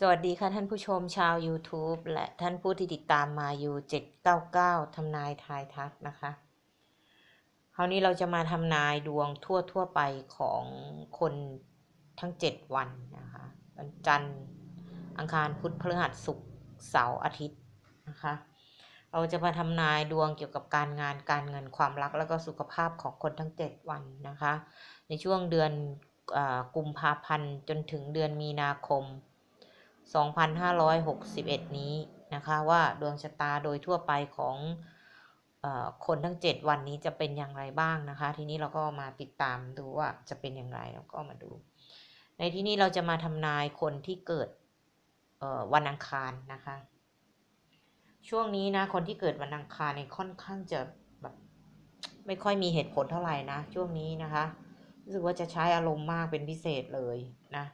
สวัสดีค่ะท่านผู้ชมชาว YouTube และท่านผู้ที่ติดตามมาอยู่799ทำนายทายทักนะคะ คราวนี้เราจะมาทำนายดวงทั่วทั่วไปของคนทั้ง 7 วันนะคะวันจันทร์อังคารพุธพฤหัสศุกร์เสาร์อาทิตย์นะคะ เราจะมาทำนายดวงเกี่ยวกับการงานการเงินความรัก แล้วก็สุขภาพของคนทั้ง 7 วันนะคะ ในช่วงเดือนกุมภาพันธ์จนถึงเดือนมีนาคม 2561 นี้นะคะว่าดวงชะตาโดยทั่วไปของอคนทั้ง 7 วันนี้จะเป็นอย่างไรบ้างนะคะ ทีนี้เราก็มาติดตามดูว่าจะเป็นอย่างไรแล้วก็มาดู ในที่นี้เราจะมาทำนายคนที่เกิดวันอังคารนะคะ ช่วงนี้นะคนที่เกิดวันอังคารเนี่ยค่อนข้างจะแบบไม่ค่อยมีเหตุผลเท่าไหร่นะ ช่วงนี้นะคะรู้สึกว่าจะใช้อารมณ์มากเป็นพิเศษเลยนะ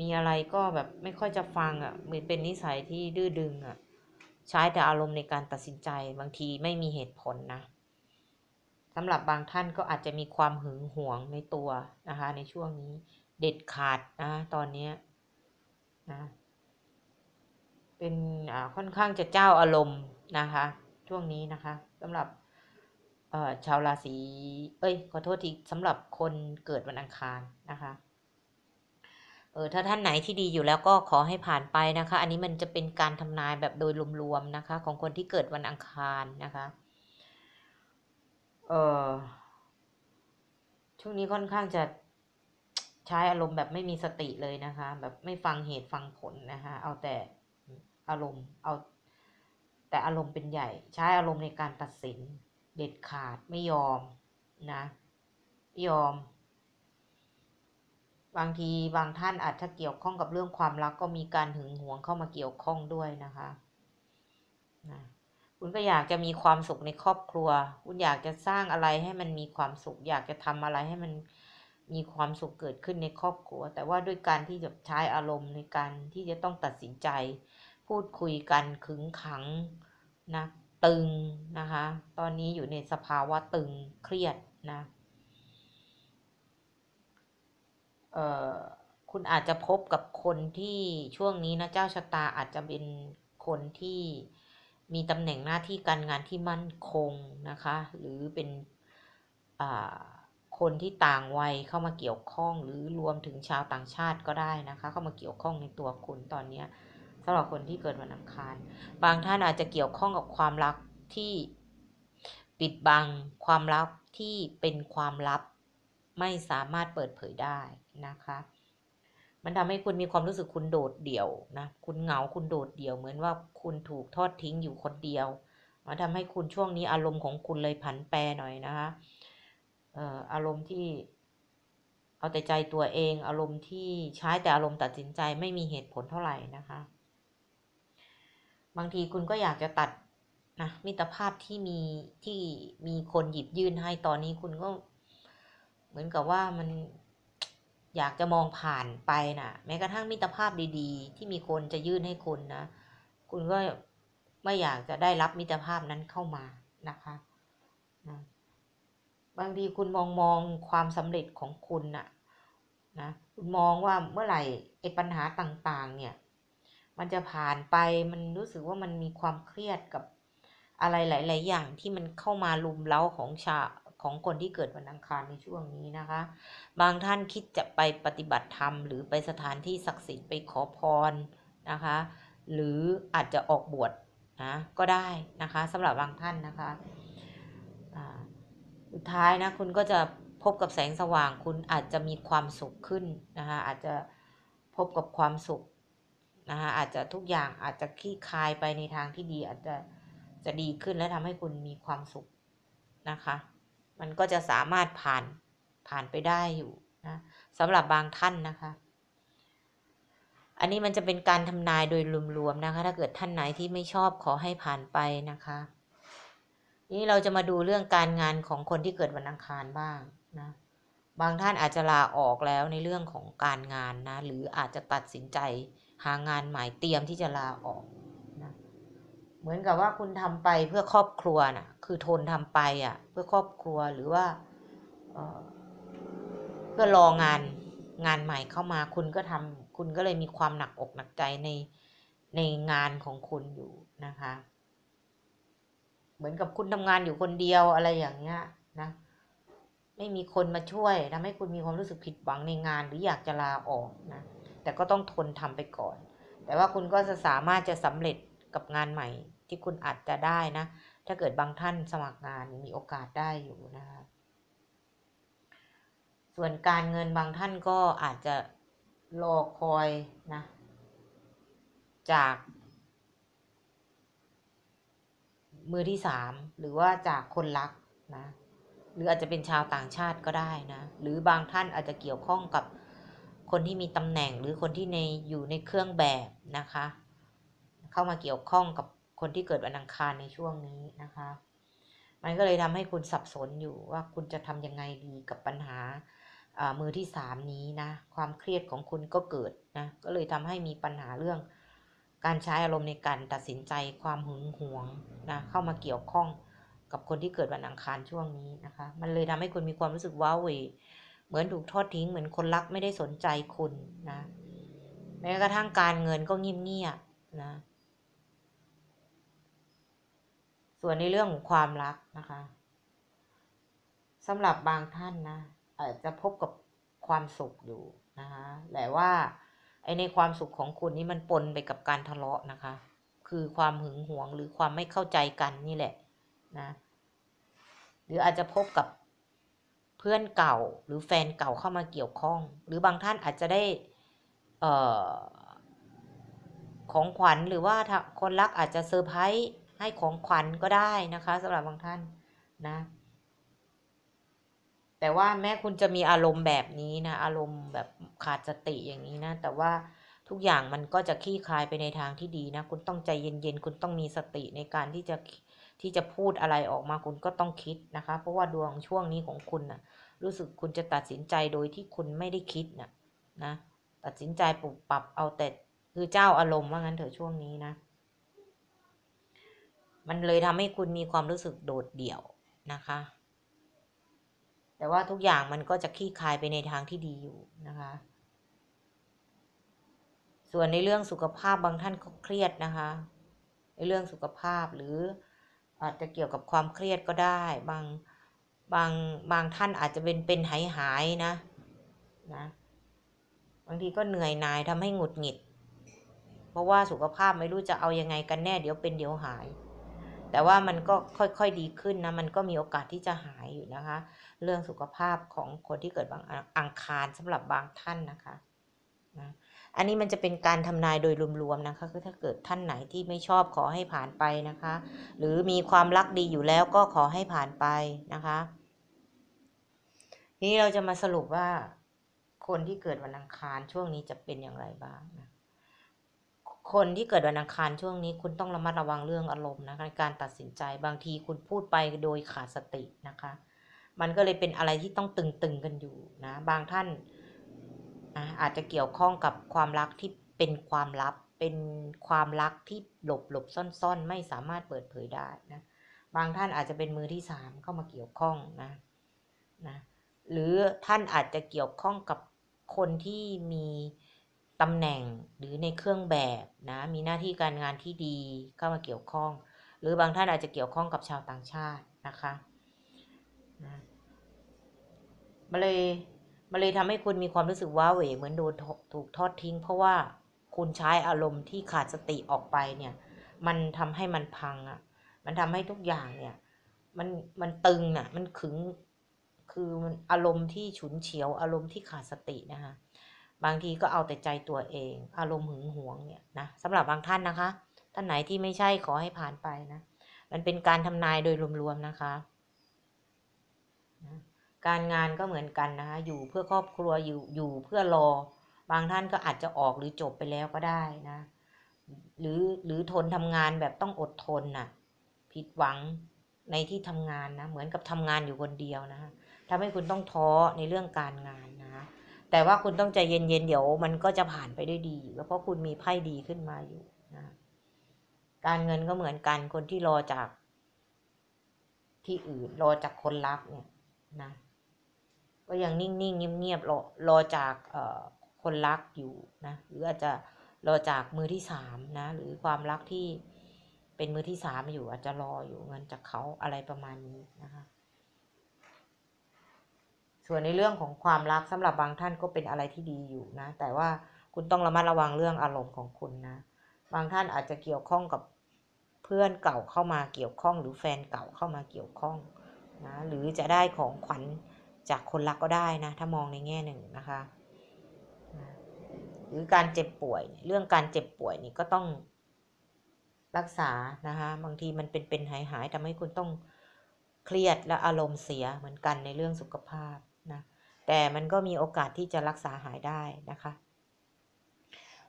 มีอะไรก็แบบไม่ค่อยจะฟังอะ่ะเหมือนเป็นนิสัยที่ดื้อดึงอะ่ะ ใช้แต่อารมณ์ในการตัดสินใจบางทีไม่มีเหตุผลนะสำหรับบางท่านก็อาจจะมีความหึงหวงในตัวนะคะ ในช่วงนี้เด็ดขาดนะตอนนี้นะเป็นค่อนข้างจะเจ้าอารมณ์นะคะ ช่วงนี้นะคะสำหรับชาวราศีเอ้ยขอโทษทีสำหรับคนเกิดวันอังคารนะคะ เออถ้าท่านไหนที่ดีอยู่แล้วก็ขอให้ผ่านไปนะคะ อันนี้มันจะเป็นการทำนายแบบโดยรวมๆนะคะ ของคนที่เกิดวันอังคารนะคะ เออช่วงนี้ค่อนข้างจะใช้อารมณ์แบบไม่มีสติเลยนะคะ แบบไม่ฟังเหตุฟังผลนะคะ เอาแต่อารมณ์เอา แต่อารมณ์เป็นใหญ่ ใช้อารมณ์ในการตัดสินเด็ดขาดไม่ยอมนะไม่ยอม บางทีบางท่านอาจจะเกี่ยวข้องกับเรื่องความรักก็มีการหึงหวงเข้ามาเกี่ยวข้องด้วยนะคะนะคุณก็อยากจะมีความสุขในครอบครัว คุณอยากจะสร้างอะไรให้มันมีความสุข อยากจะทำอะไรให้มันมีความสุขเกิดขึ้นในครอบครัว แต่ว่าด้วยการที่จะใช้อารมณ์ในการที่จะต้องตัดสินใจ พูดคุยกันขึงขังนะตึงนะคะ ตอนนี้อยู่ในสภาวะตึงเครียดนะ เอ่อคุณอาจจะพบกับคนที่ช่วงนี้นะเจ้าชะตาอาจจะเป็นคนที่มีตำแหน่งหน้าที่การงานที่มั่นคงนะคะ หรือเป็นคนที่ต่างวัยเข้ามาเกี่ยวข้อง หรือรวมถึงชาวต่างชาติก็ได้นะคะ เข้ามาเกี่ยวข้องในตัวคุณตอนนี้สำหรับคนที่เกิดวันอังคาร บางท่านอาจจะเกี่ยวข้องกับความรักที่ปิดบังความลับที่เป็นความลับ ไม่สามารถเปิดเผยได้นะคะ มันทำให้คุณมีความรู้สึกคุณโดดเดี่ยวนะ คุณเหงาคุณโดดเดี่ยวเหมือนว่าคุณถูกทอดทิ้งอยู่คนเดียวมันทำให้คุณช่วงนี้อารมณ์ของคุณเลยผันแปรหน่อยนะคะอารมณ์ที่เอาแต่ใจตัวเองอารมณ์ที่ใช้แต่อารมณ์ตัดสินใจไม่มีเหตุผลเท่าไหร่นะคะ บางทีคุณก็อยากจะตัดนะมิตรภาพที่มีที่มีคนหยิบยื่นให้ตอนนี้คุณก็ มือนกับว่ามันอยากจะมองผ่านไปนะแม้กระทั่งมิตรภาพดีๆ ที่มีคนจะยื่นให้คุณนะ คุณก็ไม่อยากจะได้รับมิตรภาพนั้นเข้ามานะคะนะบางทีคุณมองมองความสำเร็จของคุณนะ่ะนะคุณมองว่าเมื่อไหร่ไอ้ปัญหาต่างๆ เนี่ย มันจะผ่านไปมันรู้สึกว่ามันมีความเครียดกับอะไรหลาย ๆ อย่างที่มันเข้ามาลุมเล้าของชา ของคนที่เกิดวันอังคารในช่วงนี้นะคะ บางท่านคิดจะไปปฏิบัติธรรม หรือไปสถานที่ศักดิ์สิทธิ์ไปขอพรนะคะ หรืออาจจะออกบวชนะก็ได้นะคะสำหรับบางท่านนะคะสุดท้ายนะคุณก็จะพบกับแสงสว่างคุณอาจจะมีความสุขขึ้นนะคะอาจจะพบกับความสุขนะคะอาจจะทุกอย่างอาจจะคลี่คลายไปในทางที่ดีอาจจะจะดีขึ้นและทำให้คุณมีความสุขนะคะ มันก็จะสามารถผ่านผ่านไปได้อยู่นะสำหรับบางท่านนะคะ อันนี้มันจะเป็นการทำนายโดยรวมๆนะคะ ถ้าเกิดท่านไหนที่ไม่ชอบขอให้ผ่านไปนะคะ นี้เราจะมาดูเรื่องการงานของคนที่เกิดวันอังคารบ้างนะบางท่านอาจจะลาออกแล้วในเรื่องของการงานนะ หรืออาจจะตัดสินใจหางานใหม่เตรียมที่จะลาออก เหมือนกับว่าคุณทำไปเพื่อครอบครัวนะ่ะ คือทนทำไปอะ่ะ เพื่อครอบครัวหรือว่าเพื่อรองานงานใหม่เข้ามาคุณก็ทำคุณก็เลยมีความหนักอกหนักใจในในงานของคุณอยู่นะคะ เหมือนกับคุณทำงานอยู่คนเดียวอะไรอย่างเงี้ยนะไม่มีคนมาช่วยทำให้คุณมีความรู้สึกผิดหวังในงานหรืออยากจะลาออกนะแต่ก็ต้องทนทำไปก่อน แต่ว่าคุณก็จะสามารถจะสำเร็จกับงานใหม่ ที่คุณอาจจะได้นะ ถ้าเกิดบางท่านสมัครงานมีโอกาสได้อยู่นะคะส่วนการเงินบางท่านก็อาจจะรอคอยนะ จาก มือที่สามหรือว่าจากคนรักนะหรืออาจจะเป็นชาวต่างชาติก็ได้นะ หรือบางท่านอาจจะเกี่ยวข้องกับคนที่มีตำแหน่งหรือคนที่ในอยู่ในเครื่องแบบนะคะ เข้ามาเกี่ยวข้องกับ คนที่เกิดวันอังคารในช่วงนี้นะคะ มันก็เลยทำให้คุณสับสนอยู่ว่าคุณจะทำยังไงดีกับปัญหามือที่สามนี้นะ ความเครียดของคุณก็เกิดนะ ก็เลยทำให้มีปัญหาเรื่อง การใช้อารมณ์ในการตัดสินใจความหึงหวงนะเข้ามาเกี่ยวข้องกับคนที่เกิดวันอังคารช่วงนี้นะคะ มันเลยทำให้คุณมีความรู้สึกว้าเหวเหมือนถูกทอดทิ้งเหมือนคนรักไม่ได้สนใจคุณนะแม้กระทั่งการเงินก็เงียบๆนะ ส่วนในเรื่องของความรักนะคะสำหรับบางท่านนะอาจจะพบกับความสุขอยู่นะคะแต่ว่าไอในความสุขของคุณนี่มันปนไปกับการทะเลาะนะคะ คือความหึงหวงหรือความไม่เข้าใจกันนี่แหละนะหรืออาจจะพบกับเพื่อนเก่าหรือแฟนเก่าเข้ามาเกี่ยวข้อง หรือบางท่านอาจจะได้ของขวัญหรือว่าคนรักอาจจะเซอร์ไพรส์ ให้ของขวัญก็ได้นะคะสำหรับบางท่านนะ แต่ว่าแม้คุณจะมีอารมณ์แบบนี้นะ อารมณ์แบบขาดสติอย่างนี้นะ แต่ว่าทุกอย่างมันก็จะคลี่คลายไปในทางที่ดีนะ คุณต้องใจเย็นๆ คุณต้องมีสติในการที่จะที่จะพูดอะไรออกมาคุณก็ต้องคิดนะคะ เพราะว่าดวงช่วงนี้ของคุณนะรู้สึกคุณจะตัดสินใจโดยที่คุณไม่ได้คิดนะนะ ตัดสินใจปรับปรับเอาแต่คือเจ้าอารมณ์ว่างั้นเถอะช่วงนี้นะ มันเลยทำให้คุณมีความรู้สึกโดดเดี่ยวนะคะ แต่ว่าทุกอย่างมันก็จะคลี่คลายไปในทางที่ดีอยู่นะคะ ส่วนในเรื่องสุขภาพบางท่านก็เครียดนะคะ ในเรื่องสุขภาพหรืออาจจะเกี่ยวกับความเครียดก็ได้ บางบางบางท่านอาจจะเป็นเป็นหายหายนะนะ บางทีก็เหนื่อยหน่ายทำให้หงุดหงิด เพราะว่าสุขภาพไม่รู้จะเอายังไงกันแน่ เดี๋ยวเป็นเดี๋ยวหาย แต่ว่ามันก็ค่อยๆดีขึ้นนะ มันก็มีโอกาสที่จะหายอยู่นะคะ เรื่องสุขภาพของคนที่เกิดบางอังคารสำหรับบางท่านนะคะนะอันนี้มันจะเป็นการทำนายโดยรวมๆนะคะคือถ้าเกิดท่านไหนที่ไม่ชอบขอให้ผ่านไปนะคะ หรือมีความรักดีอยู่แล้วก็ขอให้ผ่านไปนะคะทีนี้เราจะมาสรุปว่าคนที่เกิดวันอังคารช่วงนี้จะเป็นอย่างไรบ้างนะ คนที่เกิดวันอังคารช่วงนี้คุณต้องระมัดระวังเรื่องอารมณ์นะคะการตัดสินใจบางทีคุณพูดไปโดยขาดสตินะคะ มันก็เลยเป็นอะไรที่ต้องตึงๆกันอยู่นะ บางท่านอาจจะเกี่ยวข้องกับความรักที่เป็นความลับเป็นความรักที่หลบหลบซ่อนๆ ไม่สามารถเปิดเผยได้นะบางท่านอาจจะเป็นมือที่สามเข้ามาเกี่ยวข้องนะนะหรือท่านอาจจะเกี่ยวข้องกับคนที่มี ตำแหน่งหรือในเครื่องแบบนะมีหน้าที่การงานที่ดีเข้ามาเกี่ยวข้อง หรือบางท่านอาจจะเกี่ยวข้องกับชาวต่างชาตินะคะนะมาเลยมาเลยทำให้คุณมีความรู้สึกว้าเหวเหมือนโดนถูกทอดทิ้ง เพราะว่าคุณใช้อารมณ์ที่ขาดสติออกไปเนี่ย มันทำให้มันพังอะ่ะ มันทำให้ทุกอย่างเนี่ย มันมันตึงอะ่ะ มันขึงคือมันอารมณ์ที่ฉุนเฉียวอารมณ์ที่ขาดสตินะคะ บางทีก็เอาแต่ใจตัวเอง อารมณ์หึงหวงเนี่ยนะสำหรับบางท่านนะคะ ท่านไหนที่ไม่ใช่ขอให้ผ่านไปนะ มันเป็นการทำนายโดยรวมๆนะคะการงานก็เหมือนกันนะคะ อยู่เพื่อครอบครัวอยู่อยู่เพื่อรอ บางท่านก็อาจจะออกหรือจบไปแล้วก็ได้นะ หรือหรือทนทำงานแบบต้องอดทนน่ะ ผิดหวังในที่ทำงานนะ เหมือนกับทำงานอยู่คนเดียวนะทำให้คุณต้องท้อในเรื่องการงาน แต่ว่าคุณต้องใจเย็นๆเดี๋ยวมันก็จะผ่านไปได้ดีแล้วเพราะคุณมีไพ่ดีขึ้นมาอยู่นะการเงินก็เหมือนกันคนที่รอจากที่อื่นรอจากคนรักเนี่ยนะก็ยังนิ่งๆเงียบๆรอรอจากคนรักอยู่นะหรืออาจจะรอจากมือที่สามนะหรือความรักที่เป็นมือที่สามอยู่อาจจะรออยู่เงินจากเขาอะไรประมาณนี้นะคะ ส่วนในเรื่องของความรักสำหรับบางท่านก็เป็นอะไรที่ดีอยู่นะ แต่ว่าคุณต้องระมัดระวังเรื่องอารมณ์ของคุณนะ บางท่านอาจจะเกี่ยวข้องกับเพื่อนเก่าเข้ามาเกี่ยวข้อง หรือแฟนเก่าเข้ามาเกี่ยวข้องนะหรือจะได้ของขวัญจากคนรักก็ได้นะ ถ้ามองในแง่หนึ่งนะคะหรือการเจ็บป่วย เรื่องการเจ็บป่วยนี่ก็ต้องรักษานะคะบางทีมันเป็นเป็นหายหายทำให้คุณต้องเครียดและอารมณ์เสียเหมือนกันในเรื่องสุขภาพ นะแต่มันก็มีโอกาสที่จะรักษาหายได้นะคะ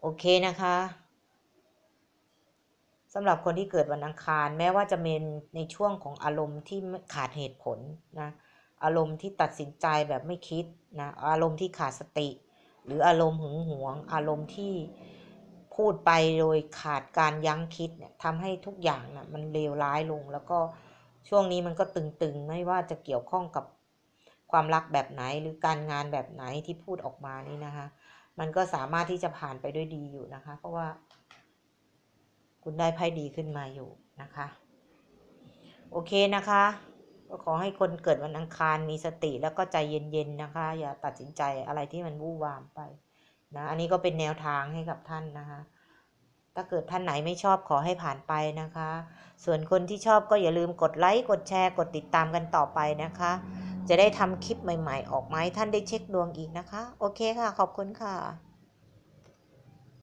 โอเคนะคะสำหรับคนที่เกิดวันอังคาร แม้ว่าจะเป็นในช่วงของอารมณ์ที่ขาดเหตุผลนะอารมณ์ที่ตัดสินใจแบบไม่คิดนะอารมณ์ที่ขาดสติ หรืออารมณ์หึงหวง อารมณ์ที่พูดไปโดยขาดการยั้งคิดเนี่ยทำให้ทุกอย่างนะมันเลวร้ายลง แล้วก็ช่วงนี้มันก็ตึงๆ ไม่ว่าจะเกี่ยวข้องกับ ความรักแบบไหนหรือการงานแบบไหนที่พูดออกมานี่นะคะ มันก็สามารถที่จะผ่านไปด้วยดีอยู่นะคะ เพราะว่า คุณได้ไพ่ดีขึ้นมาอยู่นะคะ โอเคนะคะ ก็ขอให้คนเกิดวันอังคารมีสติแล้วก็ใจเย็นๆนะคะ อย่าตัดสินใจอะไรที่มันวู่วามไปนะอันนี้ก็เป็นแนวทางให้กับท่านนะคะถ้าเกิดท่านไหนไม่ชอบขอให้ผ่านไปนะคะ ส่วนคนที่ชอบก็อย่าลืมกดไลค์กดแชร์กดติดตามกันต่อไปนะคะ จะได้ทำคลิปใหม่ ๆ ออกมาให้ท่านได้เช็คดวงอีกนะคะ โอเคค่ะ ขอบคุณค่ะ